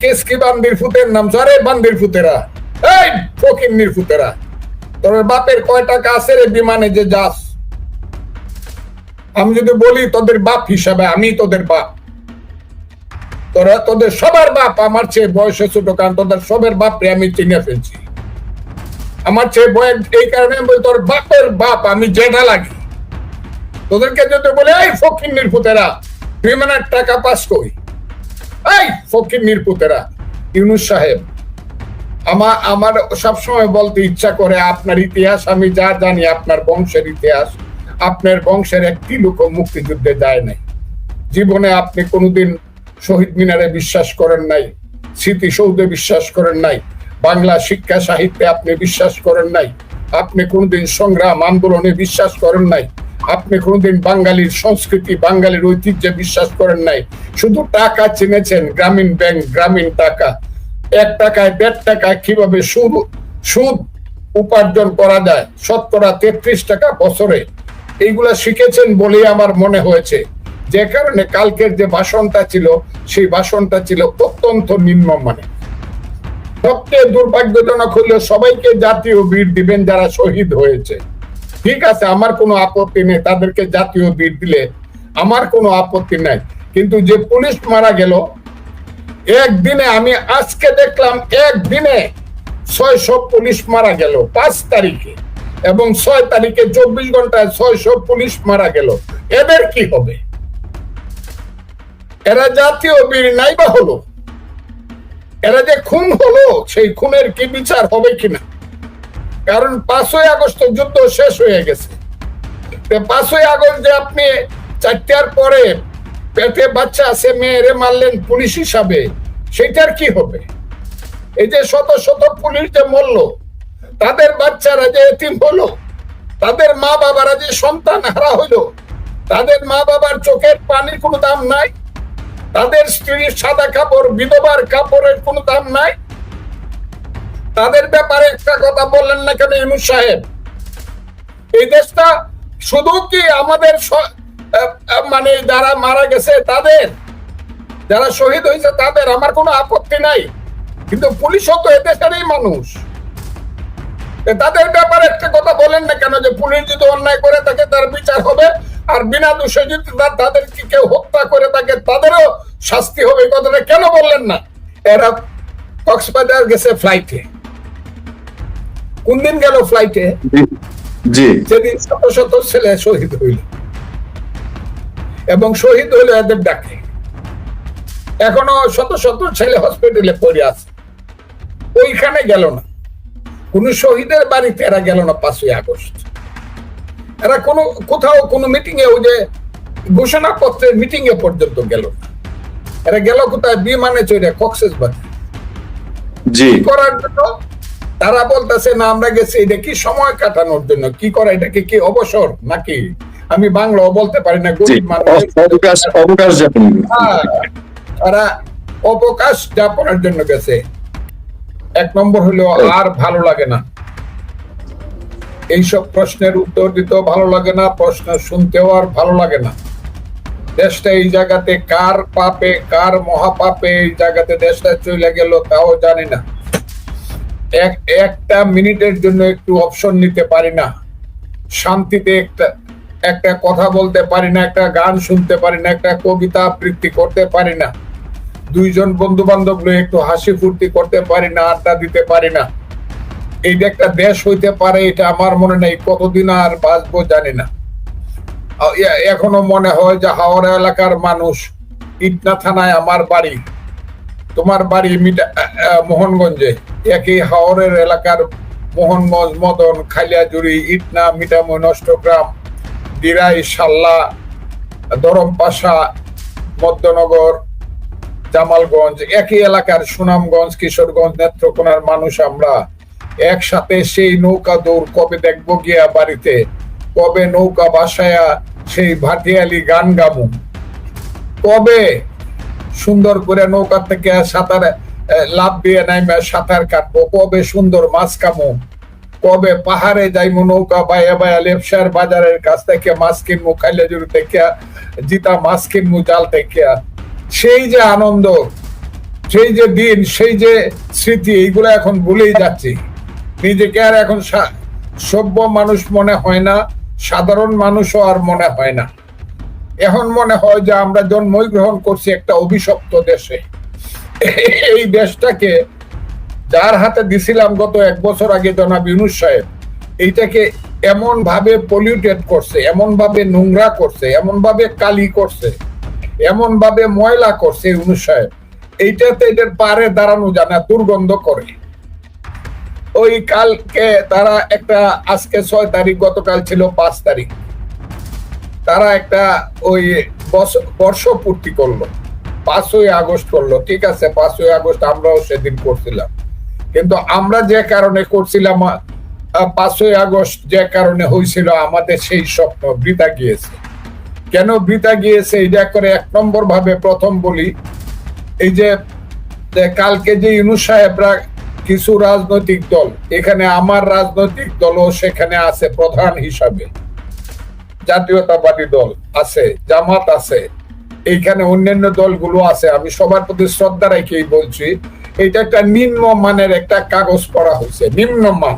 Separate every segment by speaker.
Speaker 1: কেসকি ফুতের নাম? ফুতেরা। এই ফকিন্নির ফুতেরা। তোর বাপের কয় টাকা আছে রে বিমানে যে যাস? আমি যদি বলি তোদের বাপ হিসাবে, আমি তোদের বাপ। তোরা, তোদের সবার বাপ আমার চেয়ে বয়সে ছোট, কারণ তোদের সবের বাপরে আমি চিনে ফেলছি। আমার চেয়ে বয়স, এই কারণে বলি তোর বাপের বাপ, আমি জেঠা লাগি। তোদেরকে যদি বলে, এই ফকির নির্পুতেরা বিমানের টাকা পাস কই? এই ফকির নির্পুতেরা, ইউনুস সাহেব আমার আমার সবসময় বলতে ইচ্ছা করে আপনার ইতিহাস, আমি যা জানি আপনার বংশের ইতিহাস, আপনার বংশের একটি লোক মুক্তিযুদ্ধে যায় নাই। জীবনে আপনি কোনোদিন শহীদ মিনারে বিশ্বাস করেন নাই, স্মৃতিসৌধে বিশ্বাস করেন নাই, বাংলা শিক্ষা সাহিত্যে আপনি বিশ্বাস করেন নাই, আপনি কোনোদিন সংগ্রাম, আন্দোলনে বিশ্বাস করেন নাই আপনি কোনোদিন বাঙালির সংস্কৃতি, বাঙালির ঐতিহ্যে বিশ্বাস করেন নাই। শুধু টাকা চিনেছেন গ্রামীণ ব্যাংক, গ্রামীণ টাকা। এক টাকায় দেড় টাকায় কীভাবে সুদ সুদ উপার্জন করা যায়? শতকরা তেত্রিশ টাকা বছরে। এইগুলা শিখেছেন বলেই আমার মনে হয়েছে। যে কারণে কালকের যে ভাষণটা ছিল, সেই ভাষণটা ছিল অত্যন্ত নিম্নমানের সবচেয়ে দুর্ভাগ্যজনক হলো সবাইকে জাতীয় বীর দিবেন যারা শহীদ হয়েছে। ঠিক আছে, আমার কোনো আপত্তি নেই, তাদেরকে জাতীয় বীর দিলে আমার কোনো আপত্তি নাই। কিন্তু যে পুলিশ মারা গেল, একদিনে আমি আজকে দেখলাম, একদিনে ছয়শো পুলিশ মারা গেল পাঁচ তারিখে এবং ছয় তারিখে চব্বিশ ঘন্টায় ছয়শো পুলিশ মারা গেল। এদের কি হবে? এরা জাতীয় বীর নাই বা হলো? এরা যে খুন হলো, সেই খুনের কি বিচার হবে কিনা? কারণ পাঁচই আগস্ট যুদ্ধ শেষ হয়ে গেছে। পাঁচই আগস্ট যে আপনি চারটার পরে পেটে বাচ্চা আছে, মেয়েরে মারলেন পুলিশ হিসাবে সেটার কি হবে? এই যে শত শত পুলিশ যে মরল, তাদের বাচ্চারা যে এতিম হলো, তাদের মা বাবারা যে সন্তান হারা হইল তাদের মা বাবার চোখের পানির কোনো দাম নাই, তাদের স্ত্রীর সাদা কাপড়, বিধবার কাপড়ের কোনো দাম নাই তাদের ব্যাপারে একটা কথা বললেন না কেন ইমুর সাহেব? এই দেশটা শুধু কি আমাদের মানে যারা মারা গেছে তাদের? যারা শহীদ হয়েছে তাদের? আমার কোনো আপত্তি নাই। কিন্তু পুলিশও তো এদেশেরই মানুষ। তাদের ব্যাপারে একটা কথা বলেন না কেন যে পুলিশ যদি অন্যায় করে থাকে তার বিচার হবে আর বিনা দোষে যদি তাদেরকে কেউ হত্যা করে থাকে তাদেরও শাস্তি হবে কথাটা কেন বললেন না? এরা কক্সবাজার গেছে ফ্লাইটে কোন দিন গেল ফ্লাইটে
Speaker 2: জি।
Speaker 1: যেদিন শত শত ছেলে শহীদ হইল। এবং শহীদ হইল এদের ডাকে। এখনও শত শত ছেলে হসপিটালে পড়ে আছে। ওইখানে গেল না। কোন শহীদের বাড়িতে এরা গেল না পাঁচই আগস্ট। এরা কোনো কোথাও কোনো মিটিং এ ওই যে ঘোষণাপত্রের মিটিং এ পর্যন্ত গেল না। এরা গেল কোথায়? বিমানে চড়ে কক্সেস বাজার
Speaker 2: জি
Speaker 1: করার জন্য? তারা বলতেছে না আমরা গেছি এটা কি সময় কাটানোর জন্য? কি করা এটা কি অবসর নাকি? আমি বাংলাও বলতে পারি না গরিব মানুষ।
Speaker 2: অবকাশ অবকাশ যাপন।
Speaker 1: হ্যাঁ, তারা অবকাশ যাপনের জন্য গেছে। এক নম্বর হলো আর ভালো লাগে না। এইসব প্রশ্নের উত্তর দিতেও ভালো লাগে না প্রশ্ন শুনতেও আর ভালো লাগে না। দেশটা এই জায়গাতে কার পাপে কার মহাপাপে এই জায়গাতে দেশটা চলে গেল তাও জানি না। এক, একটা মিনিটের জন্য একটু অপশন নিতে পারি না। শান্তিতে একটা একটা কথা বলতে পারি না, একটা গান শুনতে পারি না, একটা কবিতা আবৃত্তি করতে পারি না। দুইজন বন্ধু বান্ধব একটু হাসি ফুর্তি করতে পারি না, আড্ডা দিতে পারি না। এইটা একটা দেশ হইতে পারে, এটা আমার মনে নেই, কতদিন আর বাঁচবো জানি না। এখনও মনে হয় যে হাওড়া এলাকার মানুষ ইটনা থানায় আমার বাড়ি। তোমার বাড়ি মিটা মোহনগঞ্জে। একই হাওড়ের এলাকার মোহনগঞ্জ, মদন খালিয়াজুড়ি ইটনা মিটাময় নষ্টগ্রাম, দিরাই সাল্লা দরমপাশা মধ্যনগর, জামালগঞ্জ, একই এলাকার সুনামগঞ্জ, কিশোরগঞ্জ, নেত্রকোনার মানুষ আমরা। একসাথে সেই নৌকা দৌড় কবে দেখব গিয়া বাড়িতে? কবে নৌকা বাসায়া সেই ভাটিয়ালি গান গামু? কবে সুন্দর করে নৌকা থেকে সাঁতার লাভ দিয়ে নাইমে সাঁতার কাটবো। কবে সুন্দর মাছ কামো? কবে পাহাড়ে যাইমু নৌকা বায়া বায়া লেপসার বাজারের কাছ থেকে মাছ কিনবো খাইলাজুরি থেকে জিতা মাছ কিনবো জাল থেকে সেই যে আনন্দ, সেই যে দিন, সেই যে স্মৃতি, এইগুলো এখন ভুলেই যাচ্ছি। নিজেকে আর এখন সভ্য মানুষ মনে হয় না, সাধারণ মানুষও আর মনে হয় না। এখন মনে হয় যে আমরা জন্মই গ্রহণ করছি একটা অভিশপ্ত দেশে। এই দেশটাকে যার হাতে দিছিলাম গত এক বছর আগে জনাব ইউনুস সাহেব, এইটাকে এমন ভাবে পলিউটেড করছে এমন ভাবে নোংরা করছে এমন ভাবে কালি করছে এমন ভাবে ময়লা করছে ইউনুস সাহেব। এইটাতে এটার পারে দাঁড়ানো জানা, দুর্গন্ধ করে। ওই কালকে তারা একটা, আজকে ছয় তারিখ, গতকাল ছিল পাঁচ তারিখ। তারা একটা ওই বর্ষপূর্তি করল, পাঁচই আগস্ট করল। ঠিক আছে, পাঁচই আগস্ট আমরাও সেদিন করছিলাম। কিন্তু আমরা যে কারণে করছিলাম পাঁচই আগস্ট যে কারণে হয়েছিল, আমাদের সেই স্বপ্ন বৃথা গিয়েছে। কেন বৃথা গিয়েছে? এটা করে এক নম্বর ভাবে প্রথম বলি, এই যে কালকে যে ইউনুস সাহেবরা কিছু রাজনৈতিক দল, এখানে আমার রাজনৈতিক দলও সেখানে আছে প্রধান হিসাবে। জাতীয়তাবাদী দল আছে, জামাত আছে, এইখানে অন্যান্য দলগুলো আছে, আমি সবার প্রতি শ্রদ্ধা রেখেই বলছি, এটা একটা নিম্ন মানের একটা কাগজ হয়েছে নিম্ন মান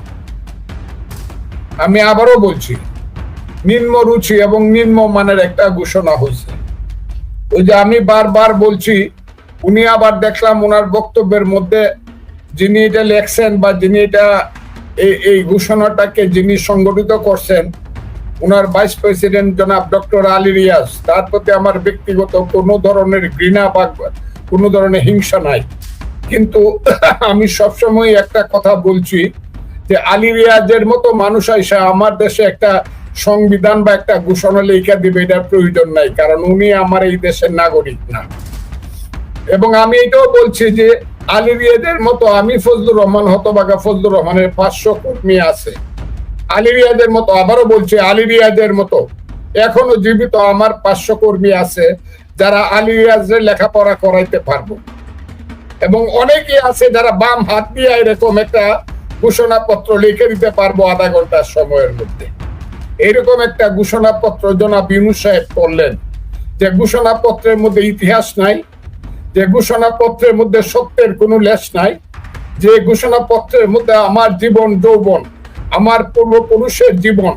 Speaker 1: আমি আবারও বলছি, নিম্ন রুচি এবং নিম্ন মানের একটা ঘোষণা হয়েছে। ওই যে আমি বারবার বলছি, উনি আবার দেখলাম ওনার বক্তব্যের মধ্যে যিনি এটা লেখছেন বা যিনি এটা এই ঘোষণাটাকে যিনি সংগঠিত করছেন ওনার ভাইস প্রেসিডেন্ট জনাব ডক্টর আলী রিয়াজ, তার প্রতি আমার ব্যক্তিগত কোনো ধরনের ঘৃণা বা কোনো ধরনের হিংসা নাই। কিন্তু আমি সবসময় একটা কথা বলছি যে আলী রিয়াজের মতো মানুষ আইসা আমার দেশে একটা সংবিধান বা একটা ঘোষণা লেখা দিবে, এটার প্রয়োজন নাই, কারণ উনি আমার এই দেশের নাগরিক না। এবং আমি এটাও বলছি যে আলী রিয়াজের মতো আমি ফজলুর রহমান হতবাগা ফজলুর রহমানের পাঁচশো কর্মী আছে। আলী রিয়াজের মতো, আবারও বলছি আলী রিয়াজের মতো, এখনও জীবিত আমার পাঁচশো কর্মী আছে যারা আলী রিয়াজের লেখাপড়া করাইতে পারব। এবং অনেকে আছে যারা বাম হাত দিয়ে এরকম একটা ঘোষণাপত্র লিখে দিতে পারব আধা ঘণ্টার সময়ের মধ্যে। এরকম একটা ঘোষণাপত্র জনাব ইউনুস সাহেব করলেন, যে ঘোষণাপত্রের মধ্যে ইতিহাস নাই, যে ঘোষণাপত্রের মধ্যে সত্যের কোনো লেশ নাই, যে ঘোষণাপত্রের মধ্যে আমার জীবন যৌবন আমার পূর্বপুরুষের জীবন,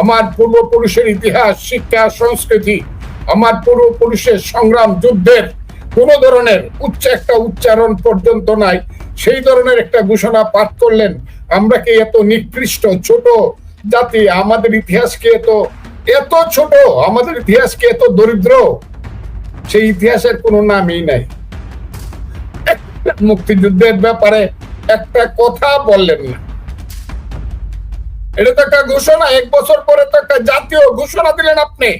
Speaker 1: আমার পূর্বপুরুষের ইতিহাস, শিক্ষা, সংস্কৃতি, আমার পূর্বপুরুষের সংগ্রাম, যুদ্ধের কোন ধরনের উচ্চ একটা উচ্চারণ পর্যন্ত নাই। সেই ধরনের একটা ঘোষণা পাঠ করলেন। আমরা কি এত নিকৃষ্ট, ছোট জাতি? আমাদের ইতিহাসকে এত এত ছোট? আমাদের ইতিহাস কি এত দরিদ্র? সেই ইতিহাসের কোনো নামই নাই। মুক্তিযুদ্ধের ব্যাপারে একটা কথা বললেন না। এটা তো একটা ঘোষণা, এক বছর পরে তো একটা জাতীয় ঘোষণা দিলেন আপনি।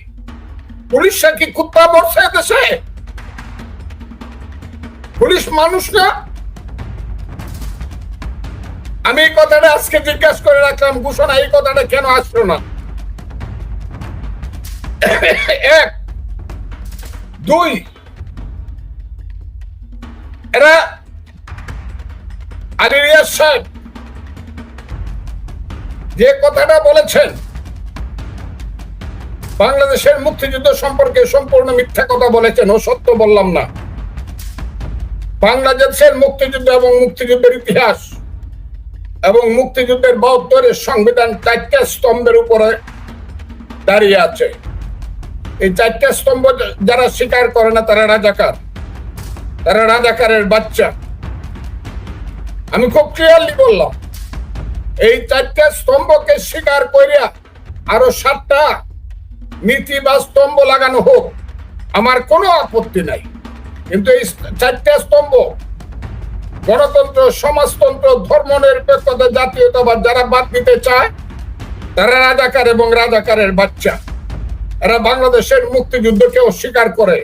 Speaker 1: পুলিশরা কি কুত্তা মরছে দেশে পুলিশ মানুষ না। আমি এই কথাটা আজকে জিজ্ঞাসা করে রাখলাম, ঘোষণা এই কথাটা কেন আসলো না? এক। দুই। এরা আলিরিয়াস সাহেব যে কথাটা বলেছেন, বাংলাদেশের মুক্তিযুদ্ধ সম্পর্কে সম্পূর্ণ মিথ্যা কথা বলেছেন, ও সত্য বললাম না। বাংলাদেশের মুক্তিযুদ্ধ এবং মুক্তিযুদ্ধের ইতিহাস এবং মুক্তিযুদ্ধের বাহাত্তরের সংবিধান চারটা স্তম্ভের উপরে দাঁড়িয়ে আছে। এই চারটা স্তম্ভ যারা স্বীকার করে না, তারা রাজাকার। তারা রাজাকারের বাচ্চা। আমি খুব ক্লিয়ারলি বললাম এই চারটা স্তম্ভকে স্বীকার করিয়া আরও সাতটা নীতি বা স্তম্ভ লাগানো হোক, আমার কোনো আপত্তি নাই। কিন্তু এই চারটা স্তম্ভ, গণতন্ত্র, সমাজতন্ত্র ধর্ম নিরপেক্ষতা জাতীয়তাবাদ যারা বাদ দিতে চায়, তারা রাজাকার এবং রাজাকারের বাচ্চা। এরা বাংলাদেশের মুক্তিযুদ্ধকে অস্বীকার করে।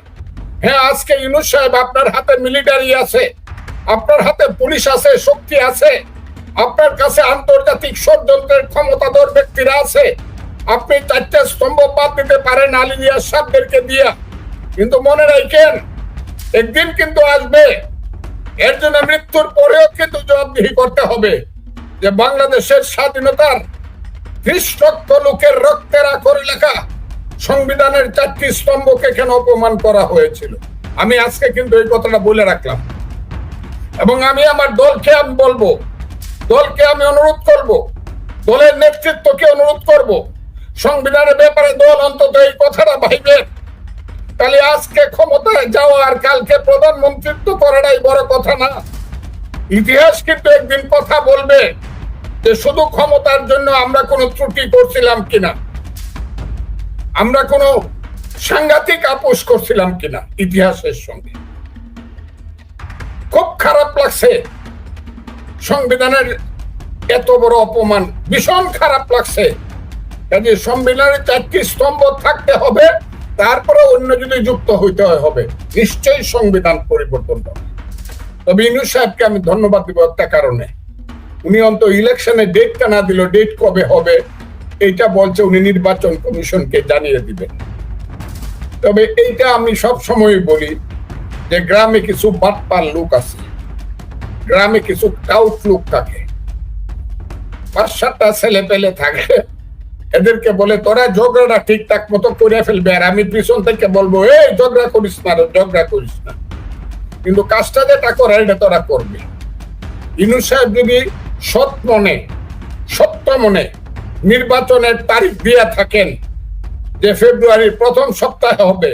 Speaker 1: হ্যাঁ আজকে ইউনুস সাহেব আপনার হাতে মিলিটারি আছে, আপনার হাতে পুলিশ আছে, শক্তি আছে আপনার কাছে আন্তর্জাতিক ষড়যন্ত্রের ক্ষমতাধর ব্যক্তিরা আছে। আপনি চারটে স্তম্ভ বাদ দিতে পারেন আলিয়া সাহেবদেরকে দিয়া। কিন্তু মনে রাখেন, একদিন কিন্তু আসবে। এর জন্য মৃত্যুর পরেও কিন্তু জবাবদিহি করতে হবে যে বাংলাদেশের স্বাধীনতার ত্রিশ লোকের রক্তের আখরে লেখা সংবিধানের চারটি স্তম্ভকে কেন অপমান করা হয়েছিল? আমি আজকে কিন্তু এই কথাটা বলে রাখলাম। এবং আমি আমার দলকে আমি বলব দলকে আমি অনুরোধ করব, দলের নেতৃত্বকে অনুরোধ করব, সংবিধানের ব্যাপারে দল অন্তত এই কথাটা ভাইবে। তাহলে আজকে ক্ষমতায় যাওয়া আর কালকে প্রধানমন্ত্রিত্ব করাটাই বড় কথা না। ইতিহাস কিন্তু একদিন কথা বলবে যে শুধু ক্ষমতার জন্য আমরা কোনো ত্রুটি করছিলাম কিনা। আমরা কোনো সাংঘাতিক আপোষ করছিলাম কিনা ইতিহাসের সঙ্গে। খুব খারাপ লাগছে সংবিধানের এত বড় অপমান। ভীষণ খারাপ লাগছে। কাজে সংবিধানের চারটি স্তম্ভ থাকতে হবে, তারপরে অন্য যদি যুক্ত হইতে হবে। নিশ্চয়ই সংবিধান পরিবর্তন হবে। তবে ইনু সাহেবকে আমি ধন্যবাদ দিব একটা কারণে। উনি অন্ত ইলেকশনে ডেটটা না দিল ডেট কবে হবে, এইটা বলছে উনি নির্বাচন কমিশনকে জানিয়ে দিবেন। তবে এইটা আমি সব সময় বলি যে গ্রামে কিছু বাটপার লোক আছে। গ্রামে কিছু টাউট লোক থাকে। পাঁচ সাতটা ছেলে পেলে থাকে। এদেরকে বলে, তোরা ঝগড়াটা ঠিকঠাক মতো করে ফেলবে আর আমি পিছন থেকে বলব, এই ঝগড়া করিস না ঝগড়া করিস না। কিন্তু কাজটা যেটা করে, এটা তোরা করবে। ইনু সাহেব যদি সৎ মনে, সত্য মনে নির্বাচনের তারিখ দিয়ে থাকেন যে ফেব্রুয়ারির প্রথম সপ্তাহে হবে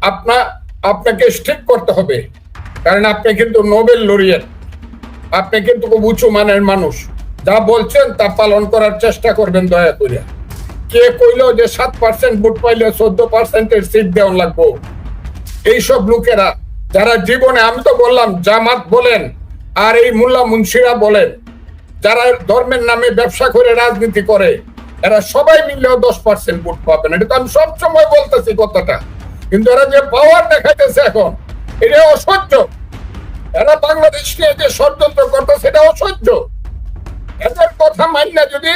Speaker 1: আপনার আপনাকে ঠিক করতে হবে। কারণ আপনি কিন্তু নোবেল লরিয়েট। আপনি কিন্তু খুব উঁচু মানের মানুষ। যা বলছেন তা পালন করার চেষ্টা করবেন দয়া করে। কে কইলো যে সাত পার্সেন্ট ভোট পাইলে চোদ্দ পার্সেন্টের সিট দেওয়া লাগবো? এইসব লোকেরা, যারা জীবনে, আমি তো বললাম, জামাত বলেন আর এই মোল্লা মুন্সিরা বলেন, যারা ধর্মের নামে ব্যবসা করে রাজনীতি করে, এরা সবাই মিললেও দশ পার্সেন্ট ভোট পাবেন। এটা তো আমি সবসময় বলতেছি কথাটা। কিন্তু এরা যে পাওয়ার দেখাইতেছে এখন এটা অসহ্য। এরা বাংলাদেশ নিয়ে যে ষড়যন্ত্র করতো সেটা অসহ্য এদের কথা মান্য যদি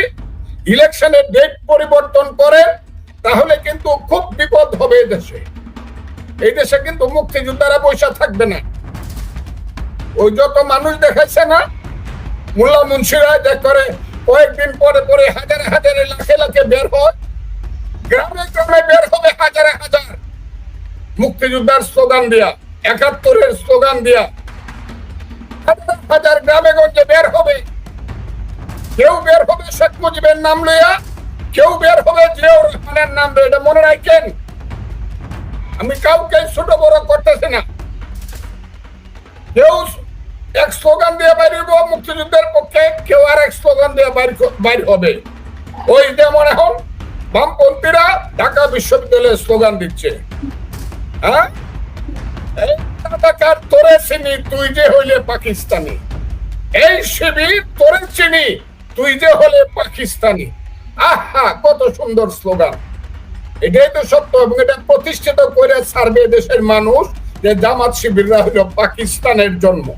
Speaker 1: ইলেকশনের ডেট পরিবর্তন করে, তাহলে কিন্তু খুব বিপদ হবে দেশে। এই দেশে কিন্তু মুক্তিযোদ্ধারা পয়সা থাকবে না। ওই যত মানুষ দেখাচ্ছে না, মোল্লা মুন্সিরা যে করে কয়েকদিন পরে পরে হাজারে হাজারে লাখে লাখে বের হয়, গ্রামে গ্রামে বের হবে হাজারে হাজার। মুক্তিযোদ্ধার স্লোগান দিয়া, একাত্তরের স্লোগান দিয়া হাজার বের হবে। কেউ বের হবে শেখ মুজিবের নাম লইয়া, কেউ বের হবে জিয়াউর রহমানের নাম এটা মনে রাখেন, আমি কাউকে ছোট বড় করতেছি না। কেউ এক স্লোগান দিয়ে বাইর হইব, মুক্তিযুদ্ধের পক্ষে কেউ আর এক স্লোগান দিয়ে বাইর বাইর হবে। ওই যেমন এখন বামপন্থীরা ঢাকা বিশ্ববিদ্যালয়ে স্লোগান দিচ্ছে। হ্যাঁ? তোরে চিনি, তুই যে হইলে পাকিস্তানি। এই শিবির তোরে চিনি, তুই যে হলে পাকিস্তানি। আহা, কত সুন্দর স্লোগান। এটাই তো সত্য এবং এটা প্রতিষ্ঠিত করে সার্ভে দেশের মানুষ যে জামাত শিবিররা হলো পাকিস্তানের জন্ম।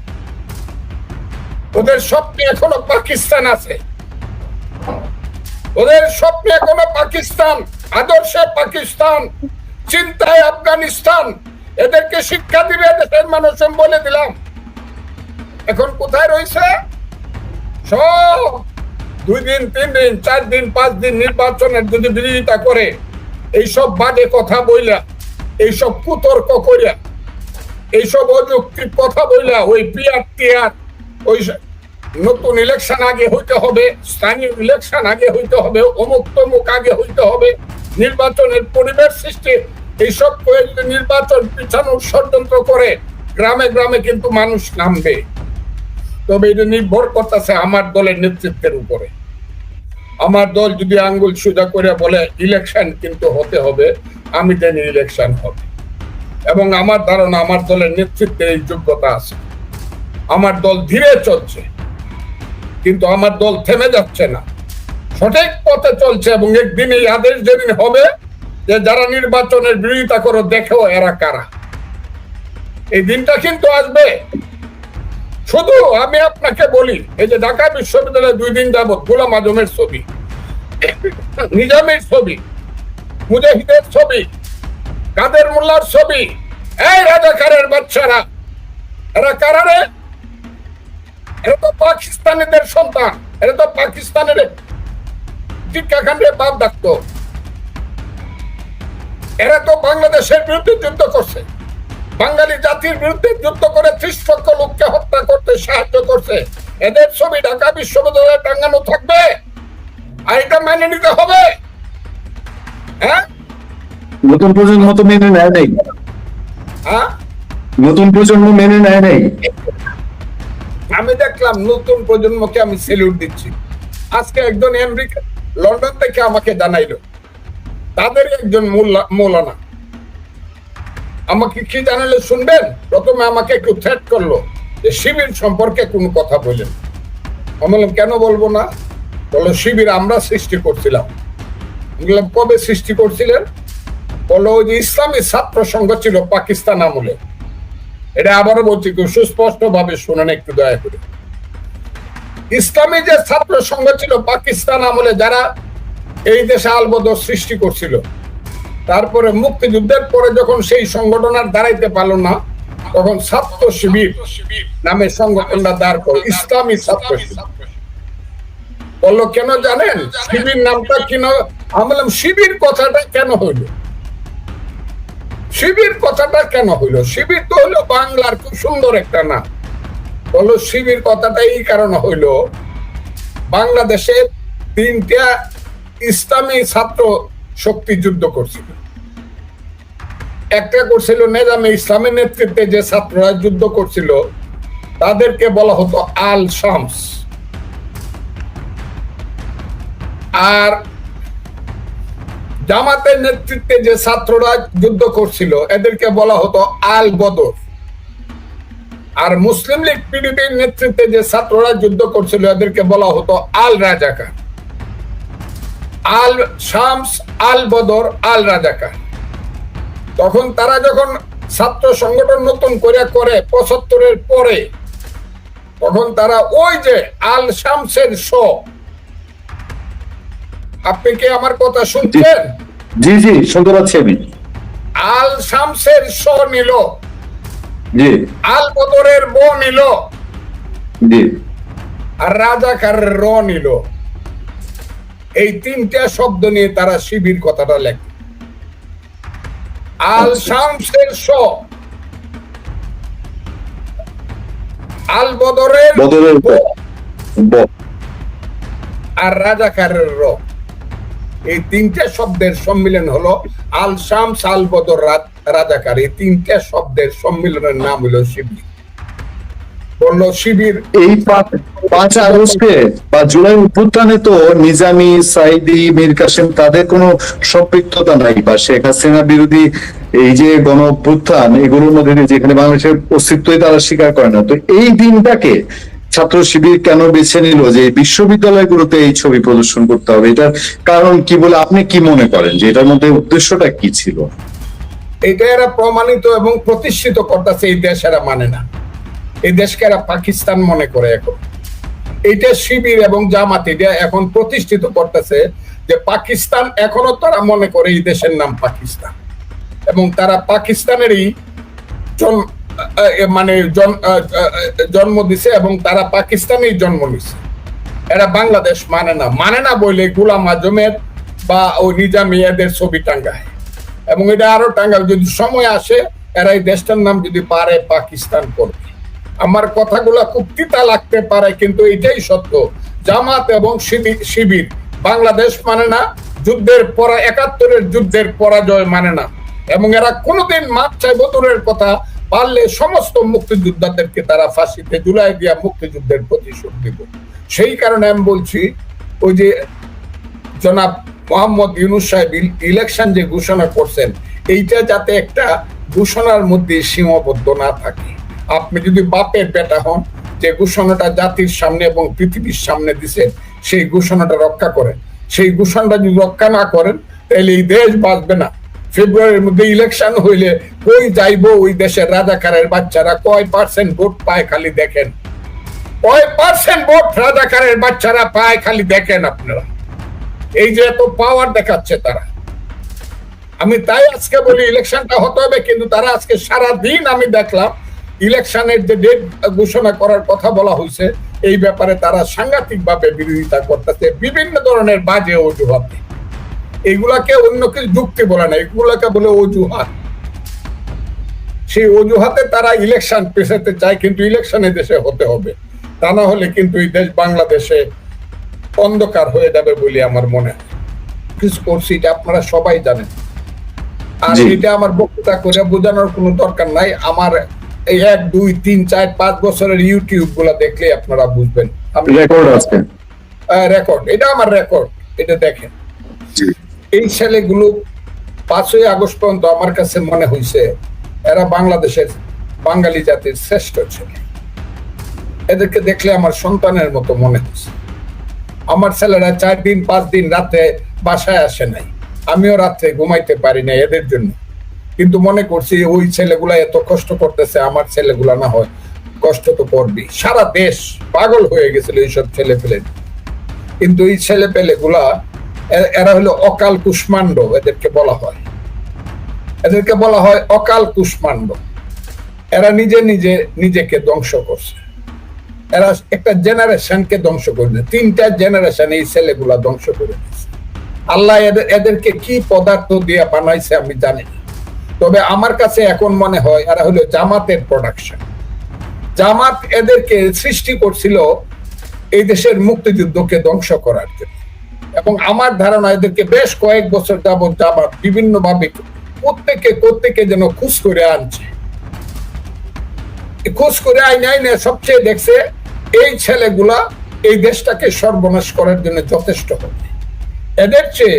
Speaker 1: ওদের স্বপ্নে এখনও পাকিস্তান আছে। ওদের স্বপ্নে এখনও পাকিস্তান, আদর্শে পাকিস্তান, চিন্তায় আফগানিস্তান এদেরকে শিক্ষা দিবে, দেশের মানুষ বলে দিলাম। এখন কোথায় রয়েছে? সব দুই দিন, তিন দিন, চার দিন, পাঁচ দিন নির্বাচনের যদি বিরোধিতা করে, এইসব বাজে কথা বইলা, এইসব কুতর্ক করিয়া এইসব অযৌক্তিক কথা বইলা, ওই পিয়ার টিয়ার ওই নতুন ইলেকশন আগে হইতে হবে, স্থানীয় ইলেকশন আগে হইতে হবে অমুক তমুক আগে হইতে হবে, নির্বাচনের পরিবেশ সৃষ্টি এইসব নির্বাচন পিছানোর ষড়যন্ত্র করে, গ্রামে গ্রামে কিন্তু মানুষ নামবে। তবে এটা নির্ভর করতেছে আমার দলের নেতৃত্বের উপরে। আমার দল যদি আঙ্গুল সোজা করে বলে, ইলেকশন কিন্তু হতে হবে, আমি জানি ইলেকশন হবে। এবং আমার ধারণা, আমার দলের নেতৃত্বে এই যোগ্যতা আছে। আমার দল ধীরে চলছে, কিন্তু আমার দল থেমে যাচ্ছে না। সঠিক পথে চলছে এবং একদিন এই আদেশ যেদিন হবে যে যারা নির্বাচনের বিরোধিতা করো দেখো এরা কারা। এই দিনটা কিন্তু আসবে। শুধু আমি আপনাকে বলি, এই যে ঢাকা বিশ্ববিদ্যালয়ে দুই দিন যাবত গোলাম আজমের ছবি, নিজামের ছবি, মুজাহিদের ছবি, কাদের মোল্লার ছবি, এই রাজাকারের বাচ্চারা, এরা কারারে এরা তো পাকিস্তানিদের সন্তান, এরা তো পাকিস্তানের টিক্কাখান্ডে বাপ ডাকতো এরা তো বাংলাদেশের বিরুদ্ধে যুদ্ধ করছে। বাঙালি জাতির বিরুদ্ধে যুদ্ধ করে ত্রিশ লক্ষ লোককে হত্যা করতে সাহায্য করছে। এদের ছবি ঢাকা বিশ্ববিদ্যালয়ে টাঙ্গানো থাকবে? আর এটা মেনে নিতে হবে? হ্যাঁ?
Speaker 2: নতুন প্রজন্ম তো মেনে নেয় নাই।
Speaker 1: হ্যাঁ?
Speaker 2: নতুন প্রজন্ম মেনে নেয় নাই।
Speaker 1: আমি দেখলাম নতুন প্রজন্মকে আমি সেলিউট দিচ্ছি। আজকে একজন আমেরিকা লন্ডন থেকে আমাকে জানাইলো। তাদের একজন মৌলানা। আমাকে কি জানালে শুনবেন? প্রথমে আমাকে একটু থ্রেট করল যে শিবির সম্পর্কে কোনো কথা বললেন আমি বললাম, কেন বলব না? বলল, শিবির আমরা সৃষ্টি করছিলাম। বললাম, কবে সৃষ্টি করছিলেন? বলল, ওই যে ইসলামী ছাত্র সংঘ ছিল পাকিস্তান আমলে। এটা আবারও বলছি, কেউ সুস্পষ্ট ভাবে শুনেন, একটু দয়া করে। ইসলামী যে ছাত্র সংঘ ছিল পাকিস্তান আমলে, যারা এই দেশে আলবদর সৃষ্টি করছিল। তারপরে মুক্তিযুদ্ধের পরে যখন সেই সংগঠন আর দাঁড়াইতে পারল না, তখন ছাত্র শিবির নামে সংগঠনটা দাঁড় করো ইসলামী ছাত্র শিবির। বলল, কেন জানেন? শিবির নামটা কেন আমি বললাম, শিবির কথাটা কেন হইল? শিবির কথাটা কেন হইল? শিবির তো হইল বাংলার খুব সুন্দর একটা নাম। বলল, শিবির কথাটা এই কারণে হইল, বাংলাদেশে তিনটা ইসলামী ছাত্র শক্তি যুদ্ধ করছিল। একটা করছিল নেজামে ইসলামের নেতৃত্বে যে ছাত্ররা যুদ্ধ করছিল, তাদেরকে বলা হতো আল শামস। আর জামাতের নেতৃত্বে যে ছাত্ররা যুদ্ধ করছিল, এদেরকে বলা হতো আল বদর। আর মুসলিম লীগ পিডিপির নেতৃত্বে যে ছাত্ররা যুদ্ধ করছিল, এদেরকে বলা হতো আল রাজাকার। আল শামস আল বদর আল রাজাকার। তখন তারা যখন ছাত্র সংগঠন নতুন করে করে পঁচাত্তরের পরে তখন তারা ওই যে আল শামসের শ। আপনি কি আমার কথা শুনছেন?
Speaker 2: জি জি শুনতে পাচ্ছি আমি।
Speaker 1: আল শামসের শ নিল।
Speaker 2: জি।
Speaker 1: আল বদরের ব নিল।
Speaker 2: জি।
Speaker 1: আর রাজাকার র নিল। এই তিনটা শব্দ নিয়ে তারা শিবির কথাটা লেখে। আল শামসের শ। আল বদরের
Speaker 2: বদলের
Speaker 1: ব,
Speaker 2: ব-
Speaker 1: আর রাজাকারের র। এই তিনটা শব্দের সম্মিলন হলো আল শামস আল বদর রাজাকার। এই তিনটা শব্দের সম্মিলনের নাম হলো শিবির। বলল শিবির
Speaker 2: এই পাঁচ আগস্টে বা জুলাই অভ্যুত্থানে তো নিজামি সাইদি মীর কাসেম তাদের কোনো সম্পৃক্ততা নাই বা শেখ হাসিনা বিরোধী এই যে গণ অভ্যুত্থান এগুলোর মধ্যে যেখানে বাংলাদেশের অস্তিত্বই তারা স্বীকার করে না। তো এই দিনটাকে ছাত্র শিবির কেন বেছে নিল যে বিশ্ববিদ্যালয়গুলোতে এই ছবি প্রদর্শন করতে হবে? এটার কারণ কি বলে আপনি কি মনে করেন যে এটার মধ্যে উদ্দেশ্যটা কি ছিল?
Speaker 1: এটা এরা প্রমাণিত এবং প্রতিষ্ঠিত করতেছে এই দেশ এরা মানে না। এই দেশকে এরা পাকিস্তান মনে করে এখন। এইটা শিবির এবং জামাত, এটা এখন প্রতিষ্ঠিত করতেছে যে পাকিস্তান এখনও তারা মনে করে এই দেশের নাম পাকিস্তান। এবং তারা পাকিস্তানেরই মানে জন্ম দিছে এবং তারা পাকিস্তানেই জন্ম নিছে। এরা বাংলাদেশ মানে না। মানে না বলে গুলাম আজমের বা ওই নিজামী এদের ছবি টাঙ্গায়। এবং এটা আরও টাঙ্গাল যদি সময় আসে, এরা এই দেশটার নাম যদি পারে, পাকিস্তান করবে। আমার কথাগুলো খুব তিতা লাগতে পারে, কিন্তু এটাই সত্য। জামাত এবং শিবি- শিবির, বাংলাদেশ মানে না, যুদ্ধের পরা, একাত্তরের যুদ্ধের পরাজয় মানে না। এবং এরা কোনোদিন মাপ চাইব কথা, পারলে সমস্ত মুক্তিযোদ্ধাদেরকে তারা ফাঁসিতে জুলাই দিয়া মুক্তিযুদ্ধের প্রতিশোধ দিব। সেই কারণে আমি বলছি, ওই যে জনাব মোহাম্মদ ইউনুস সাহেব ইল- ইলেকশন যে ঘোষণা করছেন, এইটা যাতে একটা ঘোষণার মধ্যে সীমাবদ্ধ না থাকে। আপনি যদি বাপের বেটা হন, যে ঘোষণাটা জাতির সামনে এবং পৃথিবীর সামনে দিছেন, সেই ঘোষণাটা রক্ষা করেন। সেই ঘোষণাটা যদি রক্ষা না করেন, তাহলে এই দেশ বাঁচবে না। ফেব্রুয়ারির মধ্যে ইলেকশন হইলে কই যাইবো ওই দেশের রাজাকারের বাচ্চারা? কয় পার্সেন্ট ভোট পায় খালি দেখেন। কয় পার্সেন্ট ভোট রাজাকারের বাচ্চারা পায় খালি দেখেন আপনারা। এই যে এত পাওয়ার দেখাচ্ছে তারা। আমি তাই আজকে বলি ইলেকশনটা হতে হবে, কিন্তু তারা আজকে সারা দিন আমি দেখলাম ইলেকশনের যে ডেট ঘোষণা করার কথা বলা হয়েছে এই ব্যাপারে তারা সাংঘাতিক ভাবে বিরোধিতা করতেছে বিভিন্ন ধরনের বাজে অজুহাত এইগুলাকে অন্য কিছু যুক্তি বলে না এগুলাকে বলে অজুহাত। সেই অজুহাতে তারা ইলেকশন পেছাতে চায় কিন্তু ইলেকশনে দেশে হতে হবে। তা না হলে কিন্তু এই দেশ বাংলাদেশে অন্ধকার হয়ে যাবে বলে আমার মনে হয়। কিছু করছি এটা আপনারা সবাই জানেন। আর এটা আমার বক্তৃতা করে বোঝানোর কোনো দরকার নাই। আমার এই এক দুই তিন চার পাঁচ বছরের ইউটিউবগুলা দেখলে আপনারা বুঝবেন।
Speaker 2: রেকর্ড আছে।
Speaker 1: রেকর্ড এটা আমার রেকর্ড এটা দেখেন। এই ছেলেগুলো পাঁচই আগস্ট পর্যন্ত আমার কাছে মনে হয়েছে এরা বাংলাদেশের বাঙালি জাতির শ্রেষ্ঠ ছেলে। এদেরকে দেখলে আমার সন্তানের মতো মনে হয়েছে আমার ছেলেরা চার দিন পাঁচ দিন রাতে বাসায় আসে নাই। আমিও রাত্রে ঘুমাইতে পারি না এদের জন্য। কিন্তু মনে করছি ওই ছেলেগুলা এত কষ্ট করতেছে, আমার ছেলেগুলা না হয় কষ্ট তো করবি সারা দেশ পাগল হয়ে গেছিল এইসব ছেলে পেলে কিন্তু এই ছেলে পেলে গুলা এরা হলো অকাল কুষ্মাণ্ড এদেরকে বলা হয়। এদেরকে বলা হয় অকাল কুষ্মাণ্ড। এরা নিজে নিজে নিজেকে ধ্বংস করছে। এরা একটা জেনারেশনকে ধ্বংস করে তিনটা জেনারেশন এই ছেলেগুলা ধ্বংস করে আল্লাহ এদের- এদেরকে কি পদার্থ দিয়ে বানাইছে আমি জানি না। তবে আমার কাছে এখন মনে হয় এরা হলো জামাতের প্রোডাকশন জামাত এদেরকে সৃষ্টি করছিল এই দেশের মুক্তিযুদ্ধকে ধ্বংস করার জন্য। এবং আমার ধারণা এদেরকে বেশ কয়েক বছর যাবৎ জামাত বিভিন্ন ভাবে প্রত্যেকে প্রত্যেকে যেন খুশ করে আনছে। খুশ করে আইনে আইনে সবচেয়ে দেখছে এই ছেলেগুলা এই দেশটাকে সর্বনাশ করার জন্য যথেষ্ট হবে। এদের চেয়ে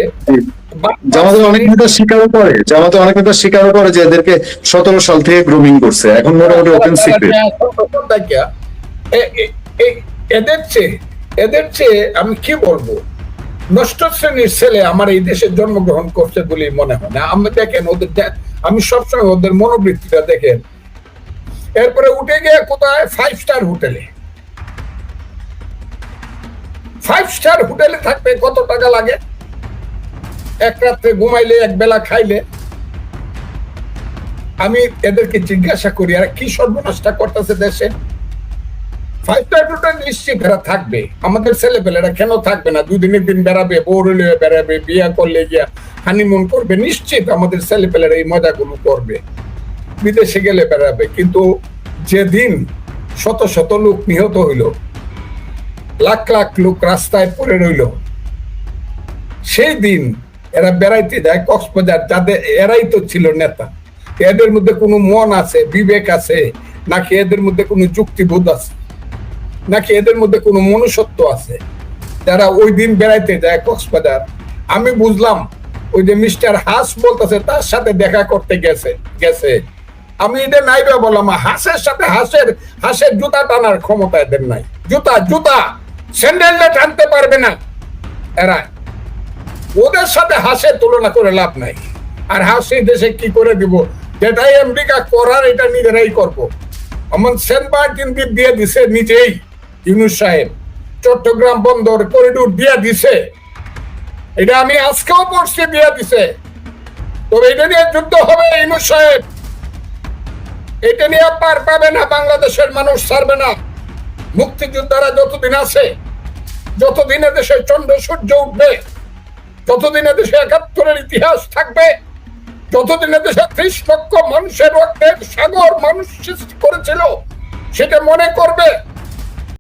Speaker 2: অনেক নেতা স্বীকারও করে অনেক নেতা স্বীকারও করে যে এদেরকে সতেরো সাল থেকে গ্রুমিং করছে। এখন মোটামুটি ওপেন সিক্রেট
Speaker 1: এ- এ- এ- এদের চেয়ে এদের চেয়ে আমি কি বলব? নষ্ট শ্রেণির ছেলে আমার এই দেশে জন্মগ্রহণ করছে বলে মনে হয় না। আমি দেখেন ওদের আমি সবসময় ওদের মনোবৃত্তিটা দেখেন। এরপরে উঠে গিয়ে কোথায়? ফাইভ স্টার হোটেলে ফাইভ স্টার হোটেলে থাকতে কত টাকা লাগে? এক রাত্রে ঘুমাইলে এক বেলা খাইলে, আমি এদেরকে জিজ্ঞাসা করি, আর, কি সর্বনাশটা করতেছে দেশে? ফাইভ নিশ্চিত এরা থাকবে। আমাদের ছেলে পেলেরা কেন থাকবে না? দুদিনের দিন বেড়াবে বৌরলে বেড়াবে, বিয়ে করলে গিয়া হানিমুন করবে। নিশ্চিত আমাদের ছেলে পেলেরা এই মজাগুলো করবে। বিদেশে গেলে বেড়াবে। কিন্তু যেদিন শত শত লোক নিহত হইল, লাখ লাখ লোক রাস্তায় পড়ে রইল, সেই দিন এরা বেড়াইতে যায়, কক্সবাজার যাদের, এরাই তো ছিল নেতা। এদের মধ্যে কোনো মন আছে, বিবেক আছে, নাকি এদের মধ্যে কোনো যুক্তিবোধ আছে? নাকি এদের মধ্যে কোনো মনুষ্যত্ব আছে? যারা ওই দিন বেড়াইতে যায় কক্সবাজার, আমি বুঝলাম, ওই যে মিস্টার হাস বলতেছে, তার সাথে দেখা করতে গেছে গেছে। আমি এটা নাইবে বললাম হাঁসের সাথে হাঁসের হাঁসের জুতা টানার ক্ষমতা এদের নাই। জুতা জুতা, স্যান্ডেলটা টানতে পারবে না। এরা ওদের সাথে হাসের তুলনা করে লাভ নাই। আর হাসি দেশে কি করে দিব? যেটাই আমেরিকা করার, এটা নিজেরাই করব। আমার মার্টিন দ্বীপ দিয়ে দিছে নিজেই ইউনুস সাহেব। চট্টগ্রাম বন্দর করিডোর দিয়ে দিছে। এটা আমি আজকেও পড়ছি, দিয়ে দিছে। তবে এটা নিয়ে যুদ্ধ হবে, ইউনুস সাহেব। এটা নিয়ে পার পাবে না, বাংলাদেশের মানুষ ছাড়বে না। মুক্তিযোদ্ধারা যতদিন আছে, যতদিন দেশে চন্দ্র সূর্য উঠবে যতদিন দেশে একাত্তরের ইতিহাস থাকবে, যতদিন দেশে ত্রিশ লক্ষ মানুষের রক্তের সাগর মানুষ সৃষ্টি করেছিল, সেটা মনে করবে।